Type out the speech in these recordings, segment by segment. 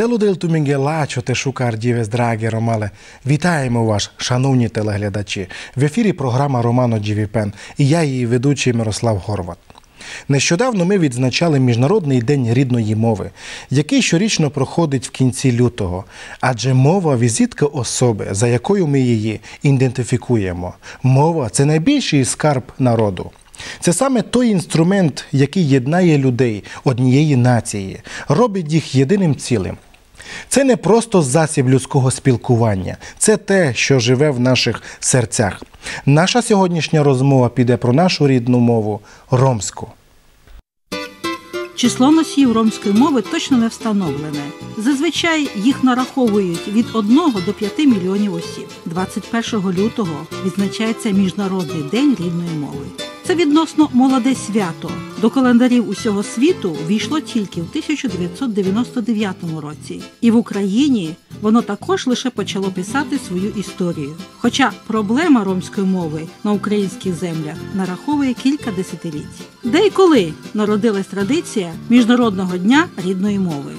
Делудел Тумінгела, те шукар дівес драгі Ромале. Вітаємо вас, шановні телеглядачі. В ефірі програма Романо Джівіпен і я її ведучий Мирослав Горват. Нещодавно ми відзначали Міжнародний день рідної мови, який щорічно проходить в кінці лютого. Адже мова візитка особи, за якою ми її ідентифікуємо. Мова це найбільший скарб народу. Це саме той інструмент, який єднає людей однієї нації, робить їх єдиним цілим. Це не просто засіб людського спілкування, це те, що живе в наших серцях. Наша сьогоднішня розмова піде про нашу рідну мову ромську. Число носіїв ромської мови точно не встановлене. Зазвичай їх нараховують від 1 до 5 мільйонів осіб. 21 лютого відзначається Міжнародний день рідної мови. Це відносно молоде свято. До календарів усього світу війшло тільки в 1999 році, і в Україні воно також лише почало писати свою історію. Хоча проблема ромської мови на українських землях нараховує кілька десятиліть. Де і коли народилась традиція Міжнародного дня рідної мови.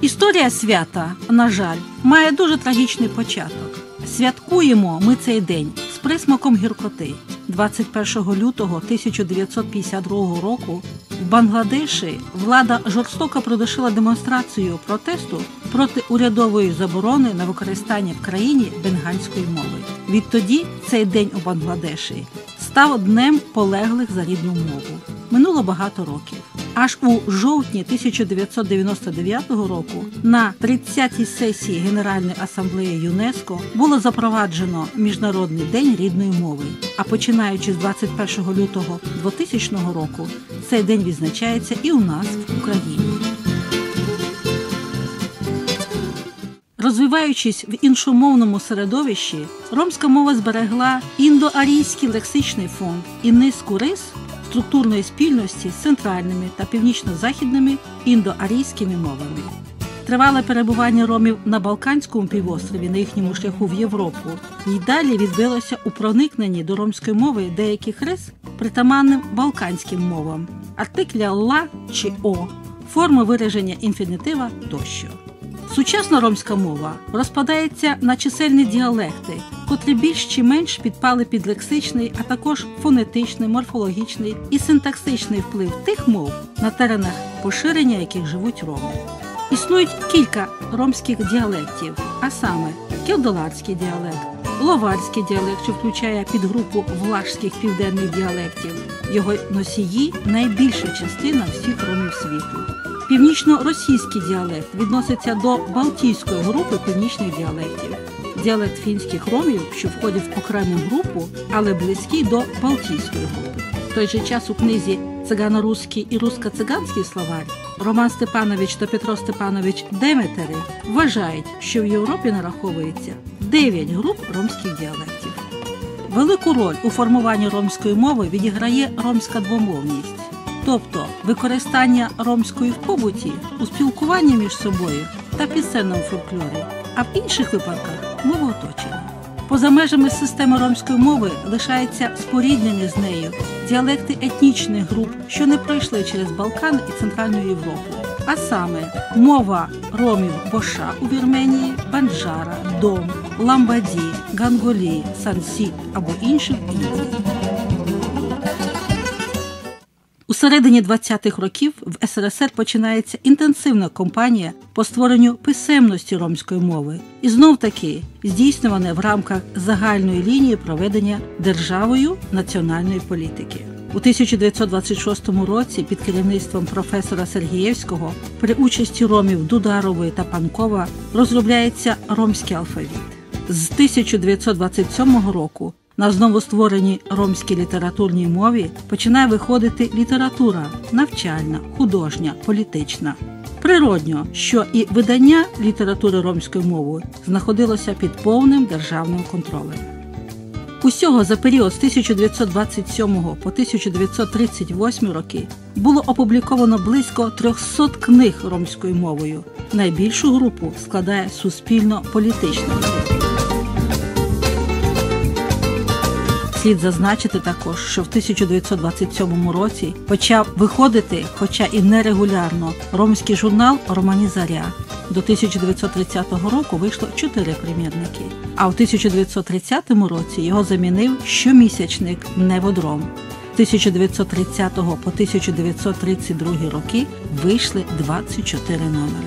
Історія свята, на жаль, має дуже трагічний початок. Святкуємо ми цей день з присмаком гіркоти. 21 лютого 1952 року в Бангладеші влада жорстоко продушила демонстрацію протесту проти урядової заборони на використання в країні бенганської мови. Відтоді цей день у Бангладеші став днем полеглих за рідну мову. Минуло багато років. Аж у жовтні 1999 року на 30-й сесії Генеральної асамблеї ЮНЕСКО було запроваджено Міжнародний день рідної мови. А починаючи з 21 лютого 2000 року, цей день відзначається і у нас в Україні. Розвиваючись в іншомовному середовищі, ромська мова зберегла індоарійський лексичний фонд і низку рис структурної спільності з центральними та північно-західними індоарійськими мовами. Тривале перебування ромів на Балканському півострові на їхньому шляху в Європу і далі відбилося у проникненні до ромської мови деяких рис притаманним балканським мовам, артикля ла чи о, форми вираження інфінітива тощо. Сучасна ромська мова розпадається на чисельні діалекти, котрі більш чи менш підпали під лексичний, а також фонетичний, морфологічний і синтаксичний вплив тих мов, на теренах поширення яких живуть роми. Існують кілька ромських діалектів, а саме кілдоларський діалект, ловарський діалект, що включає підгрупу влажських південних діалектів. Його носії найбільша частина всіх ромів світу. Північно-російський діалект відноситься до Балтійської групи північних діалектів. Діалект фінських ромів, що входять в окрему групу, але близький до Балтійської групи. В той же час у книзі Цигано-Руський і русско-циганський словарь Роман Степанович та Петро Степанович Деметери вважають, що в Європі нараховується 9 груп ромських діалектів. Велику роль у формуванні ромської мови відіграє ромська двомовність тобто використання ромської в побуті у спілкуванні між собою та пісенному фольклорі, а в інших випадках мовооточення. Поза межами системи ромської мови лишаються споріднені з нею діалекти етнічних груп, що не пройшли через Балкан і Центральну Європу, а саме мова ромів Боша у Вірменії, Банджара, Дом, Ламбаді, Ганголі, Сансі або інших в Індії. Середині 20-х років в СРСР починається інтенсивна кампанія по створенню писемності ромської мови, і знов таки здійснюване в рамках загальної лінії проведення державою національної політики. У 1926 році під керівництвом професора Сергієвського при участі ромів Дударової та Панкова розробляється ромський алфавіт. З 1927 року на знову створеній ромській літературній мові починає виходити література навчальна, художня, політична. Природньо, що і видання літератури ромською мовою знаходилося під повним державним контролем. Усього за період з 1927 по 1938 роки було опубліковано близько 300 книг ромською мовою. Найбільшу групу складає суспільно-політична Слід зазначити також, що в 1927 році почав виходити, хоча і нерегулярно, ромський журнал Романі Заря, До 1930 року вийшло чотири примірники, а в 1930 році його замінив щомісячник Неводром. 1930 по 1932 роки вийшли 24 номери.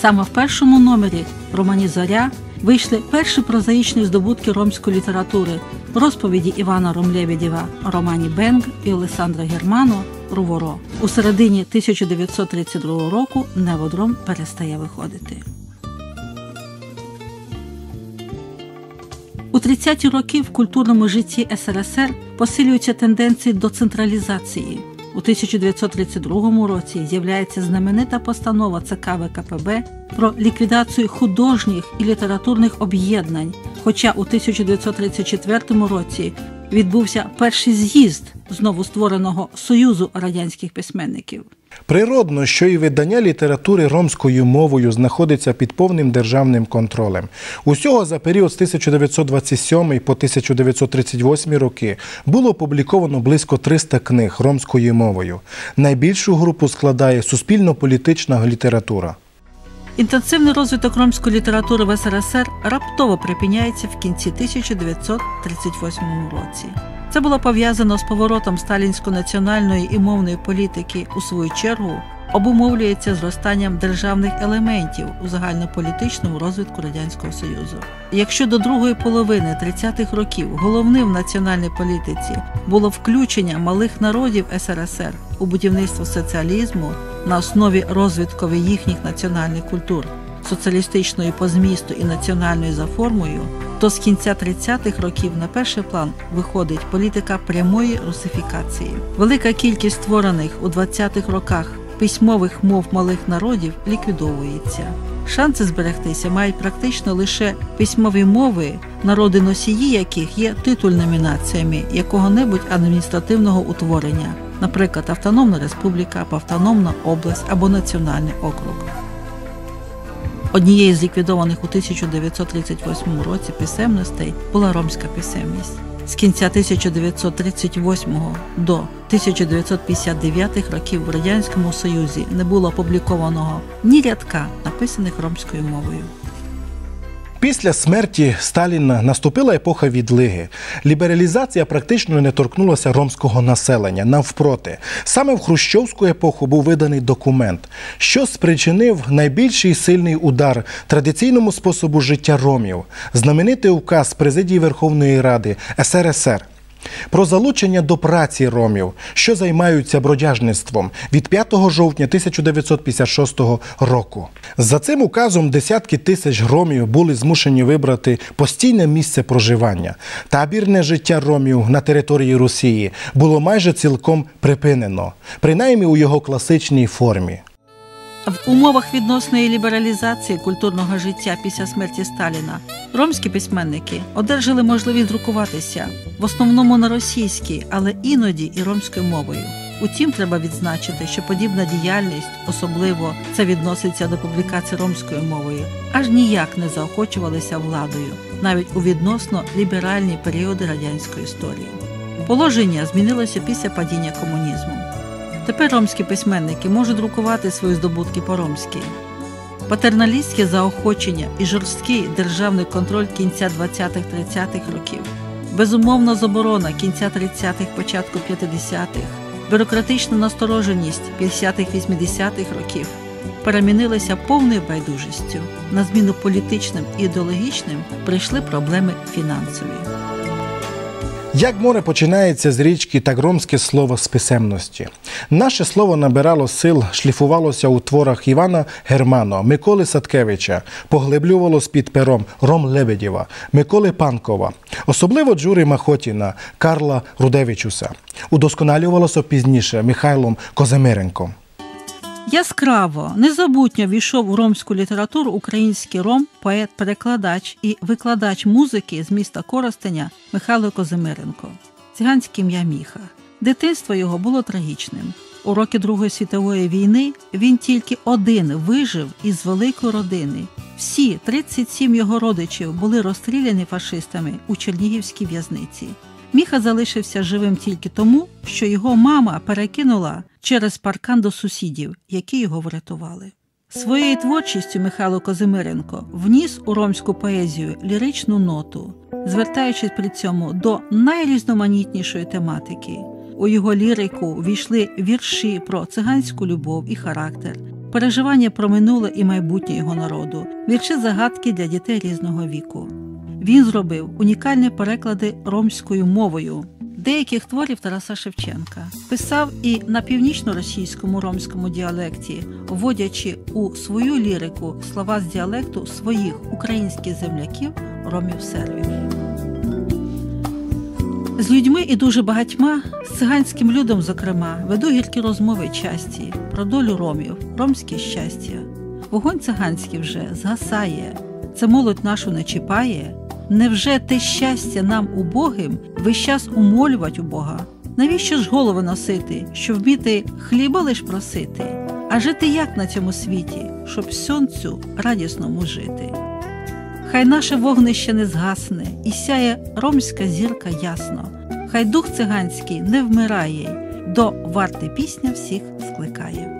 Саме в першому номері романі Зоря вийшли перші прозаїчні здобутки ромської літератури, розповіді Івана Ромлєвідєва, романі Бенг і Олександра Германо Руворо. У середині 1932 року Неводром перестає виходити. У 30-ті роки в культурному житті СРСР посилюються тенденції до централізації. У 1932 році з'являється знаменита постанова ЦК ВКПБ про ліквідацію художніх і літературних об'єднань. Хоча у 1934 році відбувся перший з'їзд знову створеного Союзу радянських письменників. Природно, що і видання літератури ромською мовою знаходиться під повним державним контролем. Усього за період з 1927 по 1938 роки було опубліковано близько 300 книг ромською мовою. Найбільшу групу складає суспільно-політична література. Інтенсивний розвиток ромської літератури в СРСР раптово припиняється в кінці 1938 році. Це було пов'язано з поворотом сталінсько-національної і мовної політики у свою чергу обумовлюється зростанням державних елементів у загальнополітичному розвитку радянського союзу. Якщо до другої половини 30-х років головним в національній політиці було включення малих народів СРСР у будівництво соціалізму на основі розвиткові їхніх національних культур соціалістичної по змісту і національною за формою, то з кінця 30-х років на перший план виходить політика прямої русифікації. Велика кількість створених у 20-х роках письмових мов малих народів ліквідовується. Шанси зберегтися мають практично лише письмові мови, народи носії яких є титульними націями якого-небудь адміністративного утворення, наприклад, Автономна Республіка, або Автономна область або Національний округ. Однією з ліквідованих у 1938 році писемностей була ромська писемність. З кінця 1938 до 1959 років в Радянському Союзі не було опублікованого ні рядка, написаних ромською мовою. Після смерті Сталіна наступила епоха відлиги. Лібералізація практично не торкнулася ромського населення. Навпроти, саме в Хрущовську епоху був виданий документ, що спричинив найбільший сильний удар традиційному способу життя ромів, знаменитий указ президії Верховної Ради СРСР. Про залучення до праці ромів, що займаються бродяжництвом від 5 жовтня 1956 року. За цим указом десятки тисяч ромів були змушені вибрати постійне місце проживання. Табірне життя ромів на території Росії було майже цілком припинено, принаймні у його класичній формі. В умовах відносної лібералізації культурного життя після смерті Сталіна ромські письменники одержали можливість друкуватися в основному на російській, але іноді і ромською мовою. Утім, треба відзначити, що подібна діяльність, особливо це відноситься до публікації ромською мовою, аж ніяк не заохочувалися владою, навіть у відносно ліберальні періоди радянської історії. Положення змінилося після падіння комунізму. Тепер ромські письменники можуть друкувати свої здобутки по-ромськи. Патерналістське заохочення і жорсткий державний контроль кінця 20-30-х років, безумовна заборона кінця 30-х, початку 50-х, бюрократична настороженість 50-х-80-х років перемінилися повною байдужістю. На зміну політичним і ідеологічним прийшли проблеми фінансові. Як море починається з річки, так ромське слово з писемності. Наше слово набирало сил, шліфувалося у творах Івана Германо, Миколи Садкевича, поглиблювалось під пером Ром Лебедєва, Миколи Панкова, особливо Джури Махотіна, Карла Рудевичуса. Удосконалювалося пізніше Михайлом Коземиренком. Яскраво, незабутньо війшов у ромську літературу український ром, поет, перекладач і викладач музики з міста Коростеня Михайло Козимиренко. Циганське ім'я Міха. Дитинство його було трагічним. У роки Другої світової війни він тільки один вижив із великої родини. Всі 37 його родичів були розстріляні фашистами у Чернігівській в'язниці. Міха залишився живим тільки тому, що його мама перекинула через паркан до сусідів, які його врятували. Своєю творчістю Михайло Козимиренко вніс у ромську поезію ліричну ноту, звертаючись при цьому до найрізноманітнішої тематики. У його лірику війшли вірші про циганську любов і характер, переживання про минуле і майбутнє його народу, вірші загадки для дітей різного віку. Він зробив унікальні переклади ромською мовою деяких творів Тараса Шевченка, писав і на північно-російському ромському діалекті, вводячи у свою лірику слова з діалекту своїх українських земляків ромів сервів. З людьми і дуже багатьма, з циганським людом, зокрема, веду гіркі розмови часті про долю ромів, ромське щастя. Вогонь циганський вже згасає, це молодь нашу не чіпає. Невже те щастя нам убогим весь час умолювать у Бога? Навіщо ж голови носити, щоб вміти хліба лиш просити, а жити як на цьому світі, щоб сонцю радісному жити? Хай наше вогнище не згасне, і сяє ромська зірка ясно, хай дух циганський не вмирає, до варти пісня всіх скликає.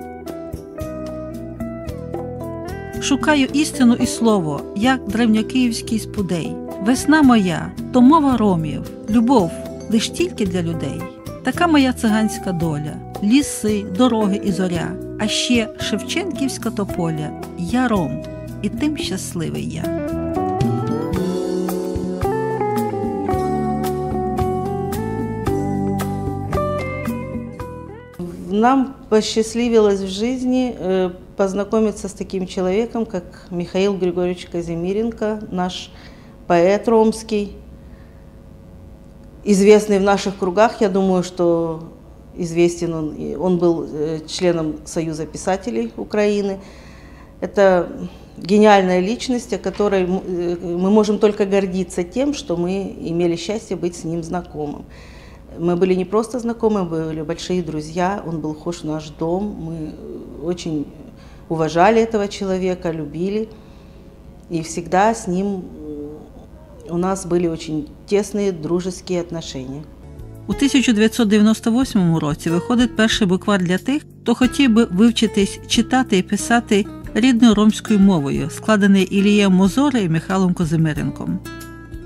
Шукаю істину і слово, як древньокиївський спудей. Весна моя то мова ромів, любов лиш тільки для людей. Така моя циганська доля, ліси, дороги і зоря, а ще Шевченківська тополя. Я ром, і тим щасливий я. Нам посчастливилось в жизни э, познакомиться с таким человеком, как Михаил Григорьевич Казимиренко, наш поэт ромский, известный в наших кругах. Я думаю, что известен он. Он был э, членом Союза писателей Украины. Это гениальная личность, о которой э, мы можем только гордиться тем, что мы имели счастье быть с ним знакомым. Мы были не просто знакомы, мы были большие друзья, он был вхож в наш дом, мы очень уважали этого человека, любили, и всегда с ним у нас были очень тесные дружеские отношения. У 1998 році виходить перший буквар для тих, хто хотів би вивчитись читати і писати рідною ромською мовою, складений Ілієм Мозори і Михайлом Козимиренком.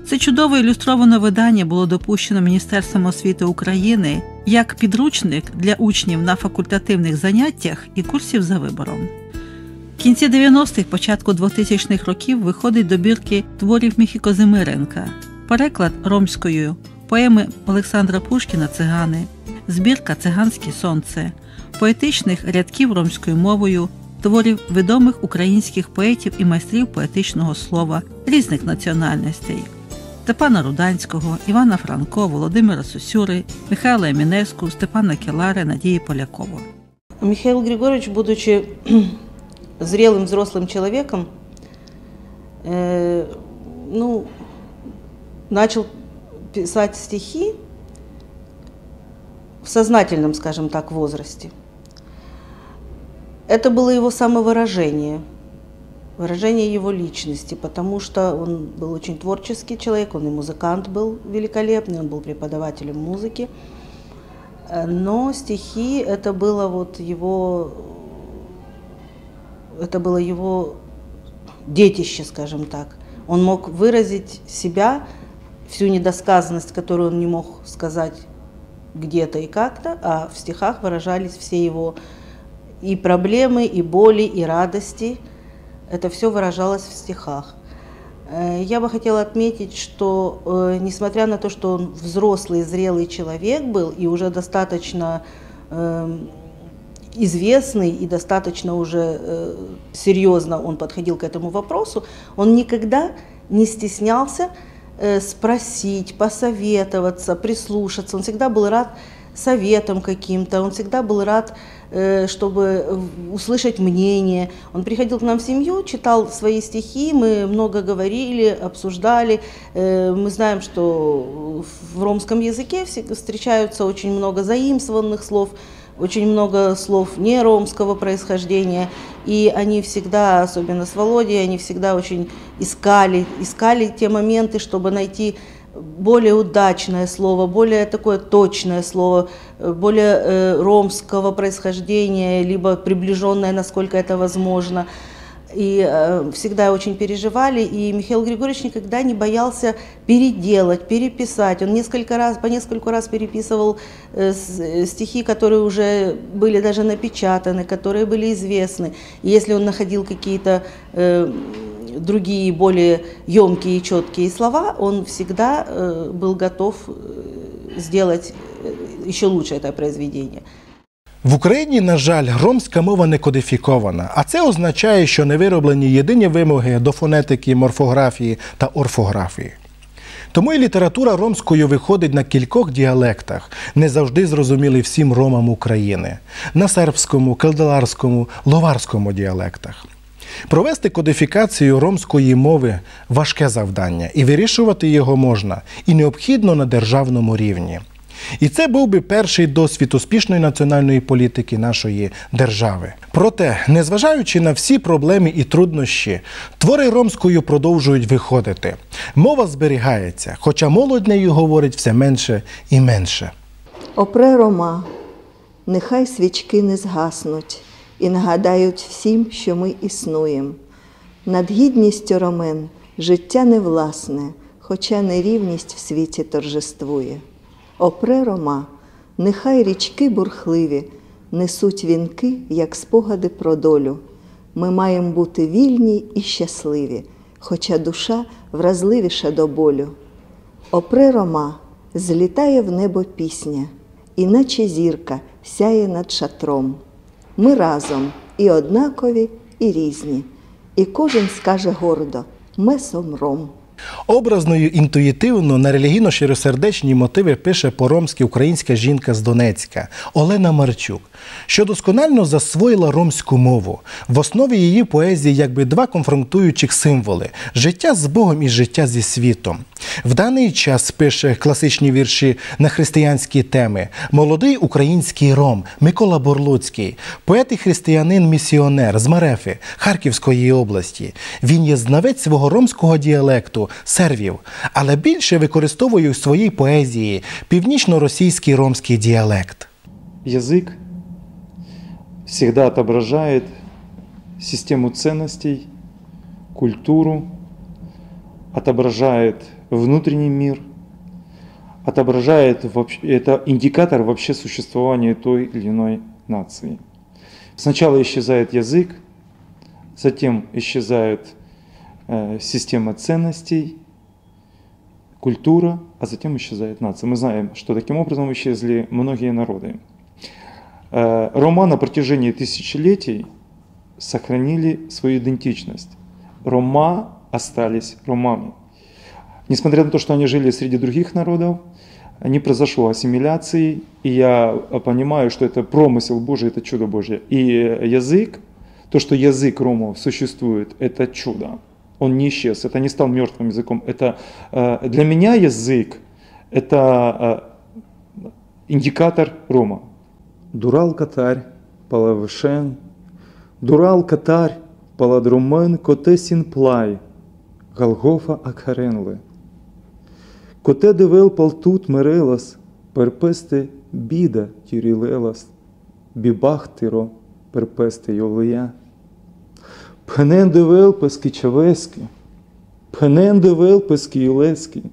Це чудове ілюстроване видання було допущено Міністерством освіти України як підручник для учнів на факультативних заняттях і курсів за вибором. Кінці 90-х, початку 2000-х років виходить добірки творів Міхі Козимиренка, переклад ромською поеми Олександра Пушкіна Цигани, збірка Циганське сонце, поетичних рядків ромською мовою, творів відомих українських поетів і майстрів поетичного слова різних національностей. Степана Руданського, Івана Франко, Володимира Сусюри, Михайла Емінеску, Степана Келари, Надії Полякова. Михаил Григорьевич, будучи зрелым взрослым человеком, э, ну, начал писать стихи в сознательном, скажем так, возрасте. Это было его самовыражение – выражение его личности, потому что он был очень творческий человек, он и музыкант был великолепный, он был преподавателем музыки. Но стихи это было вот его, это было его детище, скажем так. Он мог выразить себя, всю недосказанность, которую он не мог сказать где-то и как-то, а в стихах выражались все его и проблемы, и боли, и радости – это все выражалось в стихах. Э, я бы хотела отметить, что э, несмотря на то, что он взрослый, зрелый человек был и уже достаточно эм, известный и достаточно уже э, серьезно он подходил к этому вопросу, он никогда не стеснялся спросить, посоветоваться, прислушаться. Он всегда был рад советом каким-то, он всегда был рад Э, чтобы услышать мнение. Он приходил к нам в семью, читал свои стихи, мы много говорили, обсуждали. Э, мы знаем, что в ромском языке встречаются очень много заимствованных слов, очень много слов не ромского происхождения, и они всегда, особенно с Володей, они всегда очень искали, искали те моменты, чтобы найти более удачное слово, более такое точное слово, э, более э, ромского происхождения, либо приближенное, насколько это возможно. И э, всегда очень переживали, и Михаил Григорьевич никогда не боялся переделать, переписать. Он несколько раз, по нескольку раз переписывал э, э, стихи, которые уже были даже напечатаны, которые были известны. И если он находил какие-то э, другие, более емкие и четкие слова, он всегда э, был готов э, сделать э, еще лучше это произведение. В Україні, на жаль, ромська мова не кодифікована, а це означає, що не вироблені єдині вимоги до фонетики, морфографії та орфографії. Тому і література ромською виходить на кількох діалектах, не завжди зрозумілі всім ромам України на сербському, келдаларському, ловарському діалектах. Провести кодифікацію ромської мови важке завдання, і вирішувати його можна і необхідно на державному рівні. І це був би перший досвід успішної національної політики нашої держави. Проте, незважаючи на всі проблеми і труднощі, твори ромською продовжують виходити. Мова зберігається, хоча молодь нею говорить все менше і менше. Опре рома, нехай свічки не згаснуть і нагадають всім, що ми існуєм. Над гідністю ромен життя не власне, хоча нерівність в світі торжествує. Опре рома, нехай річки бурхливі несуть вінки, як спогади про долю. Ми маємо бути вільні і щасливі, хоча душа вразливіша до болю. Опре рома, злітає в небо пісня, іначе зірка сяє над шатром. Ми разом і однакові, і різні, і кожен скаже гордо месом ром. Образною інтуїтивно на релігійно-щиросердечні мотиви пише по-ромськи українська жінка з Донецька Олена Марчук, що досконально засвоїла ромську мову. В основі її поезії якби два конфронтуючих символи життя з Богом і життя зі світом. В даний час пише класичні вірші на християнські теми молодий український ром Микола Борлуцький, поет і християнин-місіонер з Марефи Харківської області. Він є знавець свого ромського діалекту сервів, але більше використовує у своїй поезії північно-російський ромський діалект. Язык всегда отображает систему ценностей, культуру, отображает внутренний мир, отображает это индикатор вообще существования той или иной нации. Сначала исчезает язык, затем исчезает э, система ценностей, культура, а затем исчезает нация. Мы знаем, что таким образом исчезли многие народы. Э, Рома на протяжении тысячелетий сохранили свою идентичность. Рома остались ромами. Несмотря на то, что они жили среди других народов, не произошло ассимиляции, и я понимаю, что это промысел Божий, это чудо Божье. И язык, то, что язык ромов существует, это чудо. Он не исчез, это не стал мертвым языком. Это, э, для меня язык – это э, индикатор рома. Дурал катарь, палавишен, дурал катарь, паладромен, коте сінплай, Галгофа акхаренли. Коте девел палтут мерелас, перпесте біда тірілелас, бібахтиро перпесте йолия. Пенен девел пески чавески, пенен девел пески юлески.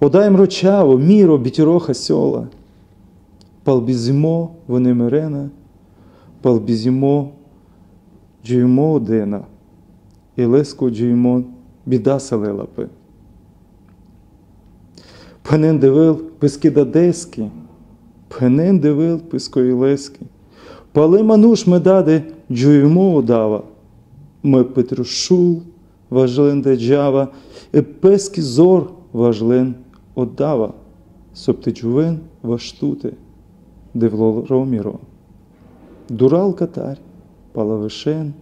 Одай мрочаво, міро бітіроха сьола, палбізімо венемерена, палбізімо джуймо одена, і леско джуймо біда селелапи. Пенен девел пески дадески, пенен девел песко ілески. Пале мануш медаде джуймо одава, ме петрушул важлен деджава, і пески зор важлен оддава, сопте джувен ваштуте, девло роміро. Дурал катарь, палавишен,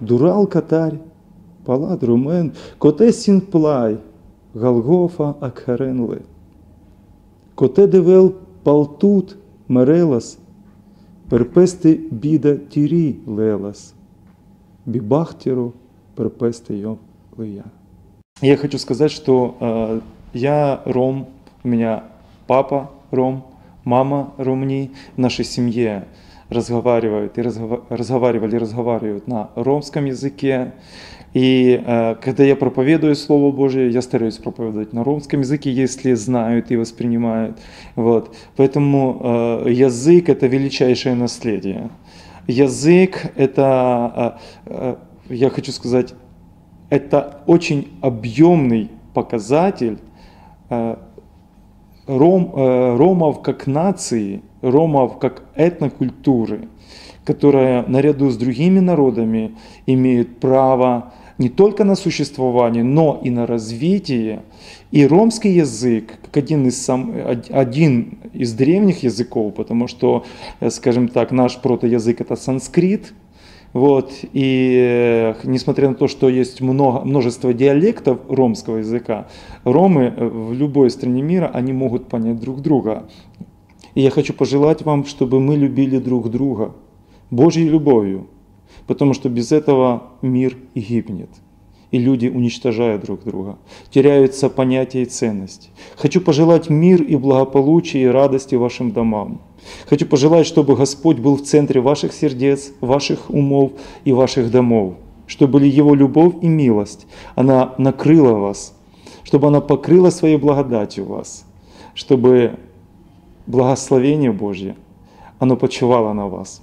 дурал катарь, палад румен, коте сінплай, Галгофа акхаренли. Коте девел палтут мерелас, перпесте біда тірі лелас, бібахтіро перпесте йо лия. Я хочу сказать, что э, я ром, у меня папа ром, мама ромни. В нашей семье разговаривают и разгова- разговаривали, разговаривают на ромском языке. И э, когда я проповедую Слово Божие, я стараюсь проповедовать на ромском языке, если знают и воспринимают. Вот. Поэтому э, язык – это величайшее наследие. Язык – это, э, э, я хочу сказать, это очень объемный показатель э, ром, э, ромов как нации, ромов как этнокультуры, которая наряду с другими народами имеет право не только на существование, но и на развитие. И ромский язык, как один из, сам, один из древних языков, потому что, э, скажем так, наш протоязык это санскрит, вот, и э, несмотря на то, что есть много, множество диалектов ромского языка, ромы э, в любой стране мира, они могут понять друг друга. И я хочу пожелать вам, чтобы мы любили друг друга Божьей любовью, потому что без этого мир и гибнет. И люди уничтожают друг друга, теряются понятия и ценности. Хочу пожелать мир и благополучие и радости вашим домам. Хочу пожелать, чтобы Господь был в центре ваших сердец, ваших умов и ваших домов, чтобы Его любовь и милость, она накрыла вас, чтобы она покрыла своей благодатью вас, чтобы благословение Божье, оно почивало на вас,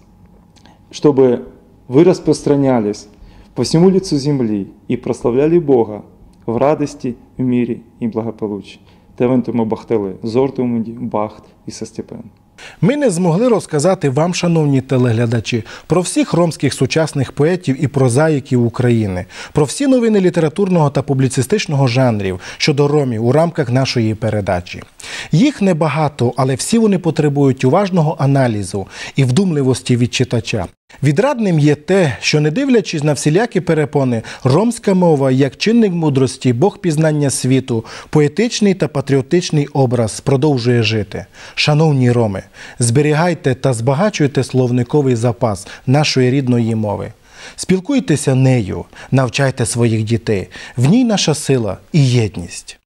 чтобы вы распространялись по всему лицу земли и прославляли Бога в радости, в мире и благополучии. Тевентумо бахтели, зортумуді, бахт і состепен. Ми не змогли розказати вам, шановні телеглядачі, про всіх ромських сучасних поетів і прозаїків України, про всі новини літературного та публіцистичного жанрів щодо ромів у рамках нашої передачі. Їх небагато, але всі вони потребують уважного аналізу і вдумливості від читача. Відрадним є те, що не дивлячись на всілякі перепони, ромська мова як чинник мудрості, Бог пізнання світу, поетичний та патріотичний образ продовжує жити. Шановні роми, зберігайте та збагачуйте словниковий запас нашої рідної мови. Спілкуйтеся нею, навчайте своїх дітей. В ній наша сила і єдність.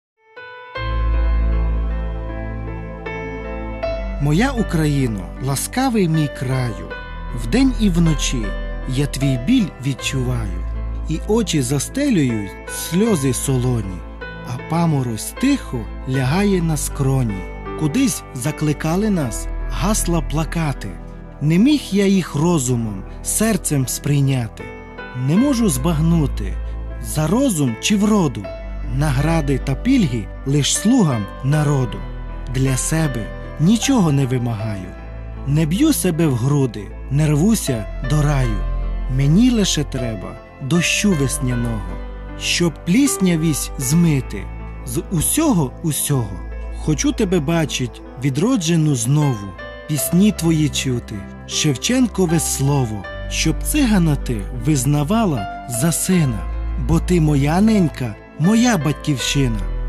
Моя Україно, ласкавий мій краю. Вдень і вночі я твій біль відчуваю, і очі застелюють сльози солоні, а паморозь тихо лягає на скроні. Кудись закликали нас гасла плакати. Не міг я їх розумом, серцем сприйняти. Не можу збагнути за розум чи вроду, награди та пільги лиш слугам народу. Для себе нічого не вимагаю. Не б'ю себе в груди, не рвуся до раю. Мені лише треба дощу весняного, щоб пліснявість змити з усього усього. Хочу тебе бачить відроджену знову, пісні твої чути, Шевченкове слово, щоб цигана ти визнавала за сина, бо ти моя ненька, моя батьківщина.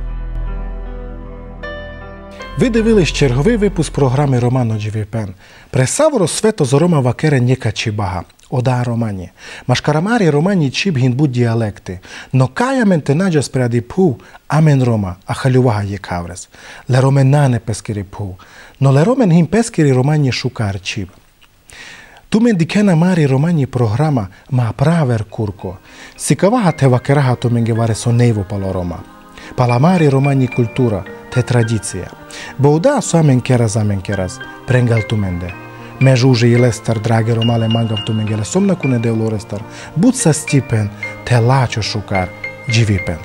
Ви дивились черговий випуск програми Романо Джівіпен. Пресаворо свето зорома вакере ніка чібага. Ода романі. Машкарамарі романі чіб гінбу діалекти. Но кая ментенаджа спряди пу, амен рома, а халювага є каврес. Ле пескері пу. Но ле гін пескері романі шукар чіб. Tu mendikena mari romani programa ma praver curco. Sicavaha te vakeraha to mengevare sonevo palo Roma. Soamen keras amen keras, prengal tu mende. Me žuže i lestar, drage romale mangav tu mengele somna kune будь sa стіпен, те лачо шукар, джівіпен.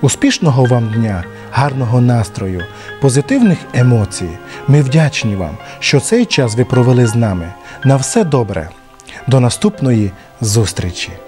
Успішного вам дня, гарного настрою, позитивних емоцій. Ми вдячні вам, що цей час ви провели з нами. На все добре. До наступної зустрічі!